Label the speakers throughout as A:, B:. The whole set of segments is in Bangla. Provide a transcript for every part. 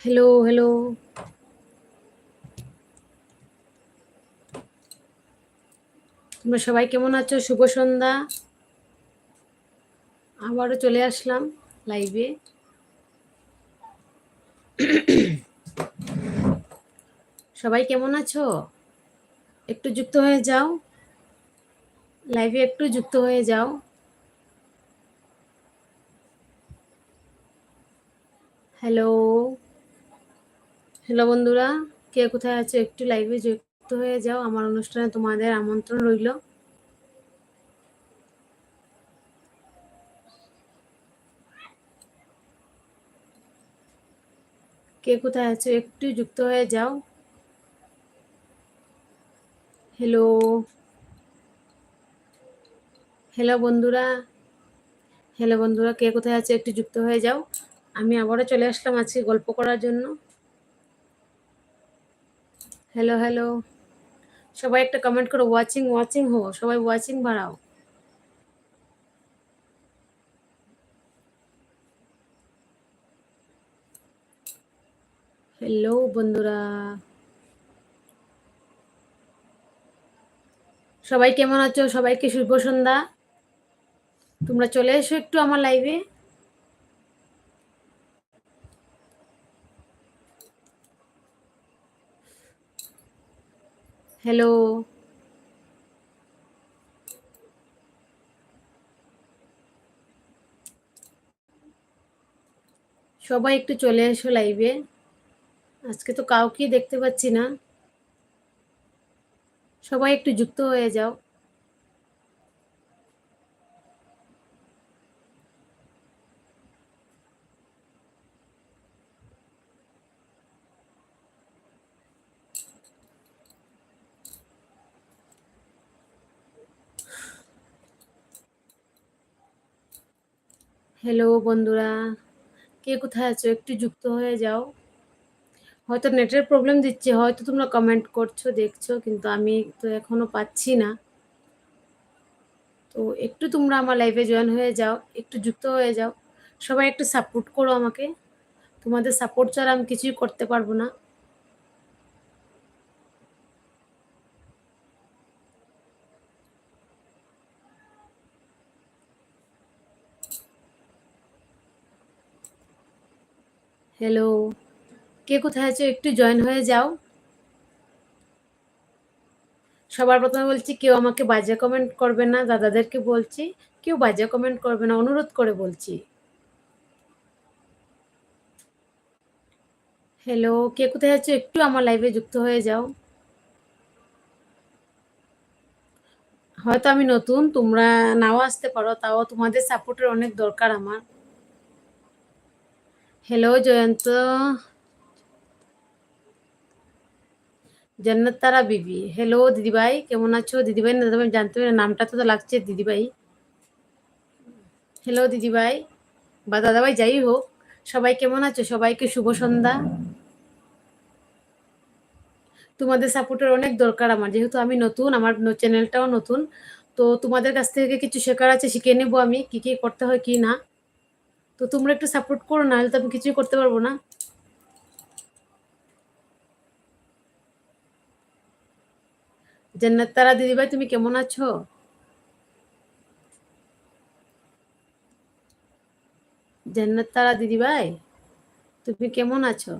A: হ্যালো হ্যালো তোমরা সবাই কেমন আছো? শুভ সন্ধ্যা। আবারও চলে আসলাম লাইভে সবাই কেমন আছো? একটু যুক্ত হয়ে যাও। লাইভে একটু যুক্ত হয়ে যাও। হ্যালো হ্যালো বন্ধুরা, কে কোথায় আছো? একটু লাইভে যুক্ত হয়ে যাও। আমার অনুষ্ঠানে তোমাদের আমন্ত্রণ রইল। কে কোথায় আছো? একটু যুক্ত হয়ে যাও। হ্যালো। হ্যালো বন্ধুরা। হ্যালো বন্ধুরা, কে কোথায় আছে? একটু যুক্ত হয়ে যাও। আমি আবারও চলে আসলাম আজকে গল্প করার জন্য। হ্যালো হ্যালো সবাই একটা কমেন্ট করো ওয়াচিং ওয়াচিং হো, সবাই ওয়াচিং বাড়াও। হ্যালো বন্ধুরা। সবাই কেমন আছো? সবাইকে শুভ সন্ধ্যা। তোমরা চলে এসো একটু আমার লাইভে হ্যালো সবাই একটু চলে এসো লাইভে আজকে তো কাউকেই দেখতে পাচ্ছি না। সবাই একটু যুক্ত হয়ে যাও। হ্যালো বন্ধুরা। কে কোথায় আছো? একটু যুক্ত হয়ে যাও। হয়তো নেটের প্রবলেম দিচ্ছে, হয়তো তোমরা কমেন্ট করছ, দেখছ, কিন্তু আমি তো এখনও পাচ্ছি না। তো একটু তোমরা আমার লাইফে জয়েন হয়ে যাও, একটু যুক্ত হয়ে যাও। সবাই একটু সাপোর্ট করো আমাকে। তোমাদের সাপোর্ট ছাড়া আমি কিছুই করতে পারব না। হ্যালো কে কোথায় আছো? একটু জয়েন হয়ে যাও। সবার প্রথমে বলছি, কেউ আমাকে বাজে কমেন্ট করবে না, দাদাদেরকে বলছি, কেউ বাজে কমেন্ট করবে না, অনুরোধ করে বলছি। হ্যালো কে কোথায় আছো? একটু আমার লাইভে যুক্ত হয়ে যাও। হয়তো আমি নতুন, তোমরা নাও আসতে পারো, তাও তোমাদের সাপোর্টের অনেক দরকার আমার। হ্যালো জয়ন্ত জন্নত তারা বিবি হ্যালো দিদিভাই কেমন আছো দিদিভাই না দাদা জানতে পারি নামটা তো লাগছে দিদিভাই হ্যালো দিদিভাই বা দাদাভাই যাই হোক সবাই কেমন আছো সবাইকে শুভ সন্ধ্যা তোমাদের সাপোর্টের অনেক দরকার আমার যেহেতু আমি নতুন আমার চ্যানেলটাও নতুন তো তোমাদের কাছ থেকে কিছু শেখার আছে শিখে নেব আমি কি কি করতে হয় কি না তো তোমরা একটু সাপোর্ট করো না হলে তো আমি কিছুই করতে পারব না। জান্নাত তারা, দিদিভাই, তুমি কেমন আছো? জান্নাত তারা, দিদিভাই, তুমি কেমন আছো?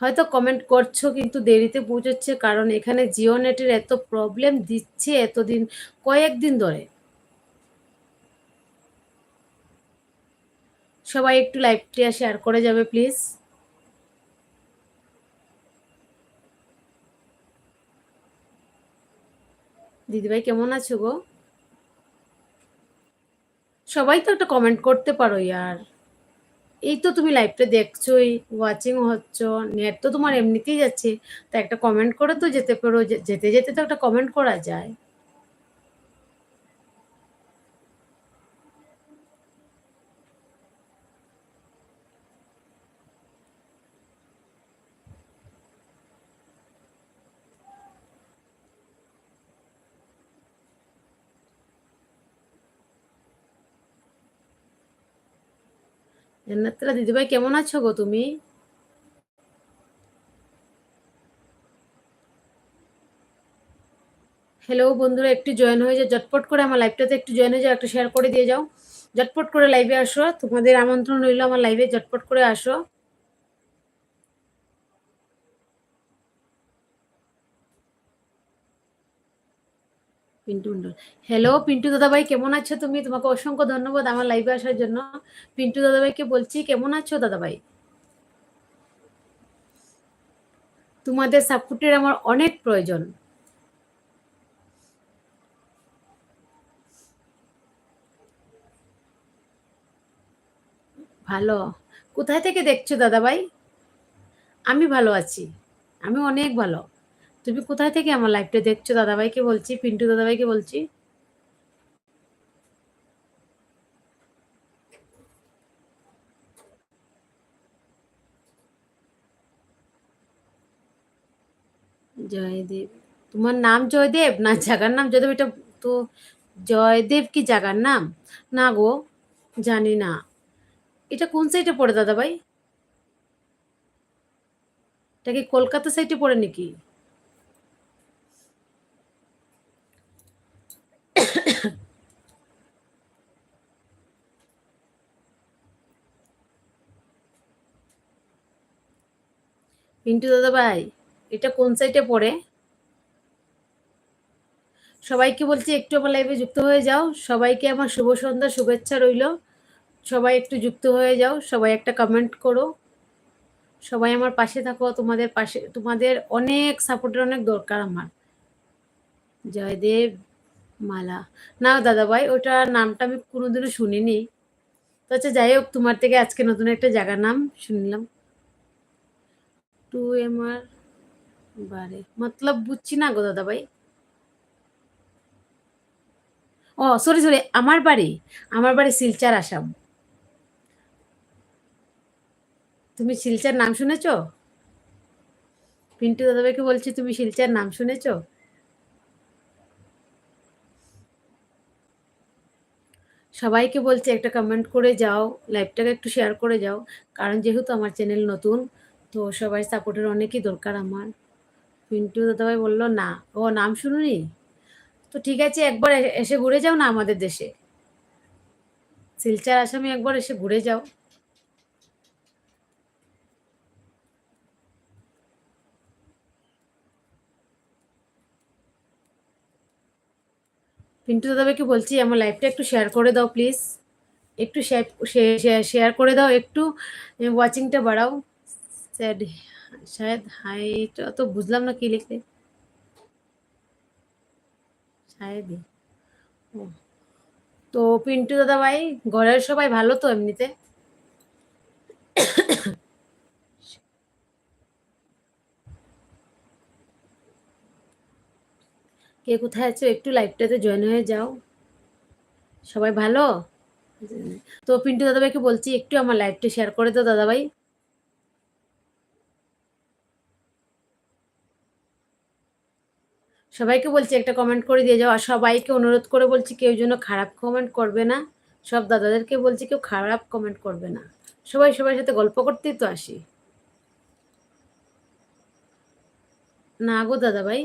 A: হয়তো কমেন্ট করছ, কিন্তু দেরিতে পৌঁছচ্ছে, কারণ এখানে জিও নেটের এত প্রবলেম দিচ্ছে এতদিন, কয়েকদিন ধরে। সবাই একটু লাইভটি শেয়ার করে যাবে প্লিজ দিদিভাই, কেমন আছো গো? সবাই তো একটা কমেন্ট করতে পারো ইয়ার। এই তো তুমি লাইভটা দেখছোই ওয়াচিং হচ্ছ নেট তো তোমার এমনিতেই যাচ্ছে। তা একটা কমেন্ট করে তো যেতে পারো যেতে যেতে তো একটা কমেন্ট করা যায়। জান্নাতুল্লাহ দিদিভাই কেমন আছো গো তুমি? হ্যালো বন্ধুরা, একটু জয়েন হয়ে যাও। ঝটপট করে আমার লাইভটাতে একটু জয়েন হয়ে যাও, একটু শেয়ার করে দিয়ে যাও। ঝটপট করে লাইভে আসো। তোমাদের আমন্ত্রণ রইল আমার লাইভে ঝটপট করে আসো। পিন্টু হ্যালো পিন্টু দাদাভাই, কেমন আছো তুমি? তোমাকে অসংখ্য ধন্যবাদ আমার লাইভে আসার জন্য। পিন্টু দাদাভাইকে বলছি, কেমন আছো দাদাভাই? তোমাদের সাপোর্টের আমার অনেক প্রয়োজন। ভালো। কোথায় থেকে দেখছ দাদাভাই? আমি ভালো আছি। আমি অনেক ভালো। তুমি কোথায় থেকে আমার লাইভটা দেখছ? দাদাভাইকে বলছি, পিন্টু দাদাভাইকে বলছি। জয়দেব। তোমার নাম জয়দেব না জাগার নাম? জয়দেব, এটা তো জয়দেব কি জাগার নাম? না গো, জানি না। এটা কোন সাইডে পড়ে দাদা ভাই এটা কি কলকাতা সাইডে পড়ে নাকি? পিন্টু দাদা ভাই এটা কোন সাইডে পড়ে? সবাইকে বলছি একটু আমার লাইভে যুক্ত হয়ে যাও। সবাইকে আমার শুভ সন্ধ্যা, শুভেচ্ছা রইল। সবাই একটু যুক্ত হয়ে যাও, সবাই একটা কমেন্ট করো। সবাই আমার পাশে থাকো, তোমাদের পাশে, তোমাদের অনেক সাপোর্টের অনেক দরকার আমার। জয়দেব মালা। না দাদা ভাই ওটার নামটা আমি কোনোদিনও শুনিনি। তো আচ্ছা যাই হোক, তোমার থেকে আজকে নতুন একটা জায়গার নাম শুনলাম। টু এমার বারে। মতলব বুঝছি না গো দাদা ভাই। ও সরি সরি আমার বাড়ি আমার বাড়ি শিলচার, আসাম। তুমি শিলচার নাম শুনেছ? পিন্টু দাদাভাইকে বলছি, তুমি শিলচার নাম শুনেছ? সবাইকে বলছি, একটা কমেন্ট করে যাও লাইভটাকে একটু শেয়ার করে যাও। কারণ যেহেতু আমার চ্যানেল নতুন তো সবাই সাপোর্টের অনেকই দরকার আমার। পিন্টু দাদাভাই বলল, না, ও নাম শুনুনি? তো ঠিক আছে, একবার এসে ঘুরে যাও না আমাদের দেশে। শিলচার আসামে একবার এসে ঘুরে যাও। পিন্টু দাদাভাইকে বলছি, আমার লাইফটা একটু শেয়ার করে দাও প্লিজ। একটু শেয়ার শেয়ার করে দাও একটু। ওয়াচিংটা বাড়াও। স্যাড শায়দ হাইট তো বুঝলাম না কি লিখলে শায়দ ও তো পিন্টু দাদা ভাই ঘরের সবাই ভালো তো এমনিতে? কে কোথায় আছো? একটু লাইভটাতে জয়েন হয়ে যাও। সবাই ভালো? তো পিন্টু দাদাভাইকে বলছি, একটু আমার লাইভটা শেয়ার করে দাও দাদাভাই। সবাইকে বলছি একটা কমেন্ট করে দিয়ে যাও, আর সবাইকে অনুরোধ করে বলছি কেউ যেন খারাপ কমেন্ট করবে না। সব দাদাদেরকে বলছি কেউ খারাপ কমেন্ট করবে না। সবাই সবার সাথে গল্প করতেই তো আসি। না গো দাদা ভাই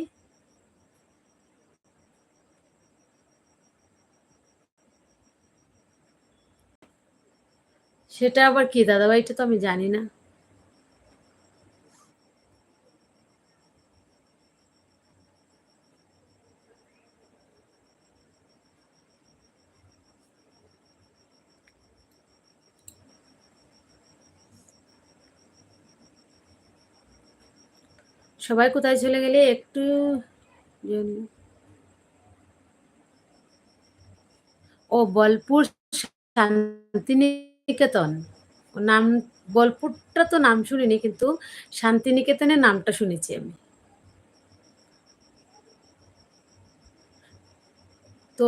A: সেটা আবার কি? দাদাভাই এটা তো আমি জানি না। সবাই কোথায় চলে গেলে একটু ও বলপুর শান্তিনিকেতন। নাম বলপুরটা তো নাম শুনিনি, কিন্তু শান্তিনিকেতনের নামটা শুনেছি আমি। তো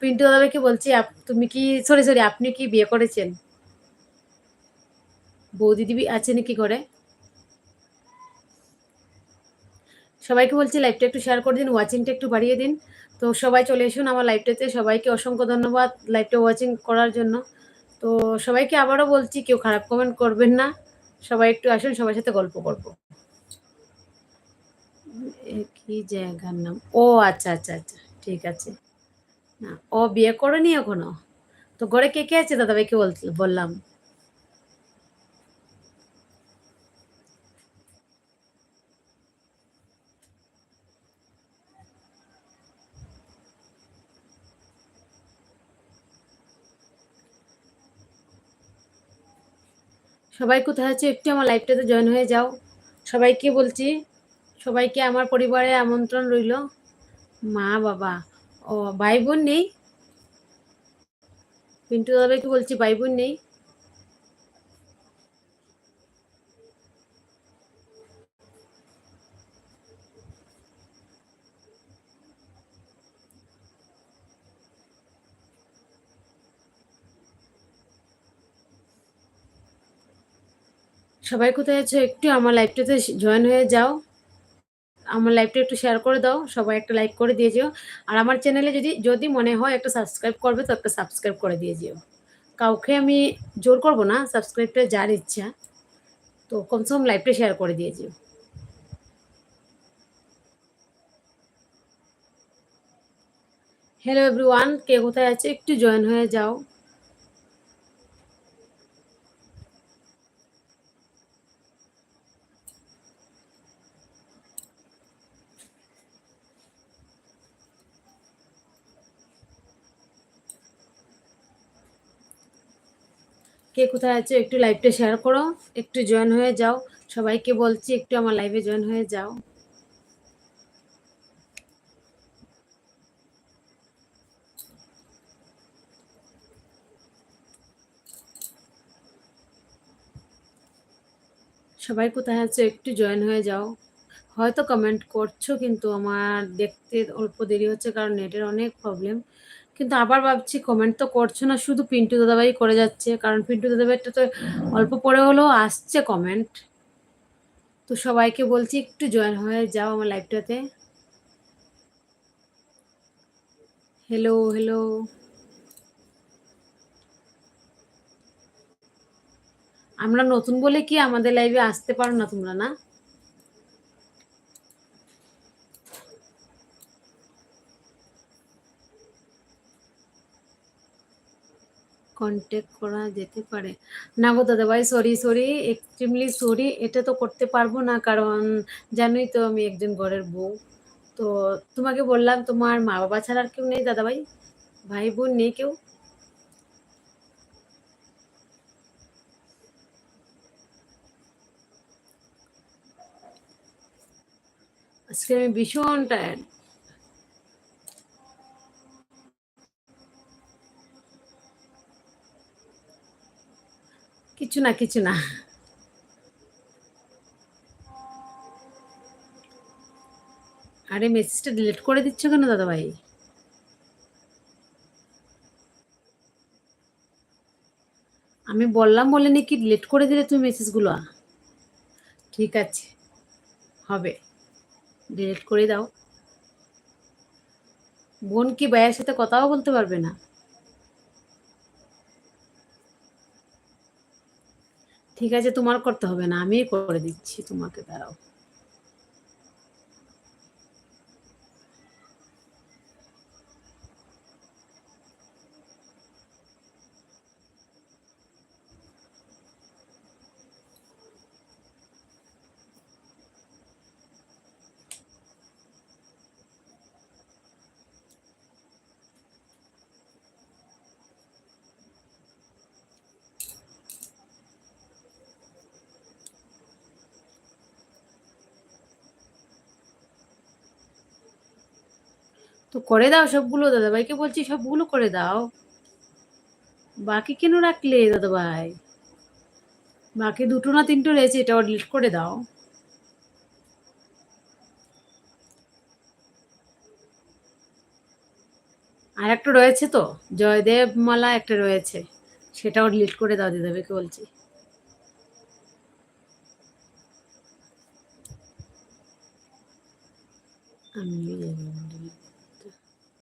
A: পিন্টু দাদাকে বলছি তুমি কি সরি সরি আপনি কি বিয়ে করেছেন? বৌদি দিবি আছে নাকি ঘরে? সবাইকে বলছি লাইভটা একটু শেয়ার করে দিন ওয়াচিংটা একটু বাড়িয়ে দিন। তো সবাই চলে এসুন আমার লাইভটাতে সবাইকে অসংখ্য ধন্যবাদ লাইভটা ওয়াচিং করার জন্য। তো সবাইকে আবারও বলছি, কেউ খারাপ কমেন্ট করবেন না। সবাই একটু আসুন, সবার সাথে গল্প করব। কি জায়গার নাম। ও আচ্ছা আচ্ছা আচ্ছা ঠিক আছে। না, ও বিয়ে করেনি এখনও? তো ঘরে কে কে আছে দাদাভাইকে বল, বললাম। সবাই কোথায় আছে? একটু আমার লাইফটাতে জয়েন হয়ে যাও। সবাইকে বলছি, সবাইকে আমার পরিবারে আমন্ত্রণ রইল। মা, বাবা, ও ভাই বোন নেই? পিন্টু দাদাকে বলছি ভাই বোন নেই? সবাই কোথায় আছো? একটু আমার লাইভটাতে জয়েন হয়ে যাও। আমার লাইভটা একটু শেয়ার করে দাও। সবাই একটা লাইক করে দিয়ে যেও। আর আমার চ্যানেলে যদি যদি মনে হয় একটা সাবস্ক্রাইব করবে, তো একটা সাবস্ক্রাইব করে দিয়ে যেও। কাউকে আমি জোর করব না সাবস্ক্রাইবটা যার ইচ্ছা, তো কমসে কম লাইভটা শেয়ার করে দিয়ে যেও। হ্যালো এভরিওয়ান কে কোথায় আছে? একটু জয়েন হয়ে যাও। কে কোথায় আছে একটু লাইভটা শেয়ার করো, একটু জয়েন হয়ে যাও। সবাইকে বলছি, একটু আমার লাইভে জয়েন হয়ে যাও। সবাই কোথায় আছে একটু জয়েন হয়ে যাও। হয়তো কমেন্ট করছ, কিন্তু আমার দেখতে অল্প দেরি হচ্ছে, কারণ নেটের অনেক প্রবলেম কিন্তু আবার ভাবছি কমেন্ট তো করছ না, শুধু পিন্টু দাদাভাই করে যাচ্ছে। কারণ পিন্টু দাদাভাইটা তো অল্প পরে হলেও আসছে কমেন্ট তো সবাইকে বলছি, একটু জয়েন হয়ে যাও আমার লাইভটাতে হ্যালো হ্যালো আমরা নতুন বলে কি আমাদের লাইভে আসতে পারো না তোমরা, না? কন্ট্যাক্ট করা যেতে পারে। না গো দাদা ভাই সরি সরি এক্সট্রিমলি সরি এটা তো করতে পারব না, কারণ জানোই তো আমি একজন ঘরের বউ। তো তোমাকে বললাম, তোমার মা বাবা ছাড়া আর কেউ নেই দাদা ভাই? ভাই বোন নেই কেউ? আজকে আমি ভীষণ টায়ার্ড কিছু না কিছু না। আরে মেসেজটা ডিলিট করে দিচ্ছ কেন দাদা ভাই আমি বললাম বলে নাকি ডিলিট করে দিলে তুমি মেসেজগুলো ঠিক আছে, হবে। ডিলিট করে দাও। বোন কি ভাইয়ের সাথে কথাও বলতে পারবে না? ঠিক আছে তোমার করতে হবে না আমি করে দিচ্ছি তোমাকে দাঁড়াও। তো করে দাও সবগুলো, দাদাভাইকে বলছি সবগুলো করে দাও। বাকি কেন রাখলে দাদাভাই? বাকি দুটো না তিনটো রয়েছে, এটা ডিলিট করে দাও। আর একটা রয়েছে তো, জয়দেব মালা একটা রয়েছে, সেটাও ডিলিট করে দাও, দিদাভাইকে বলছি। আমি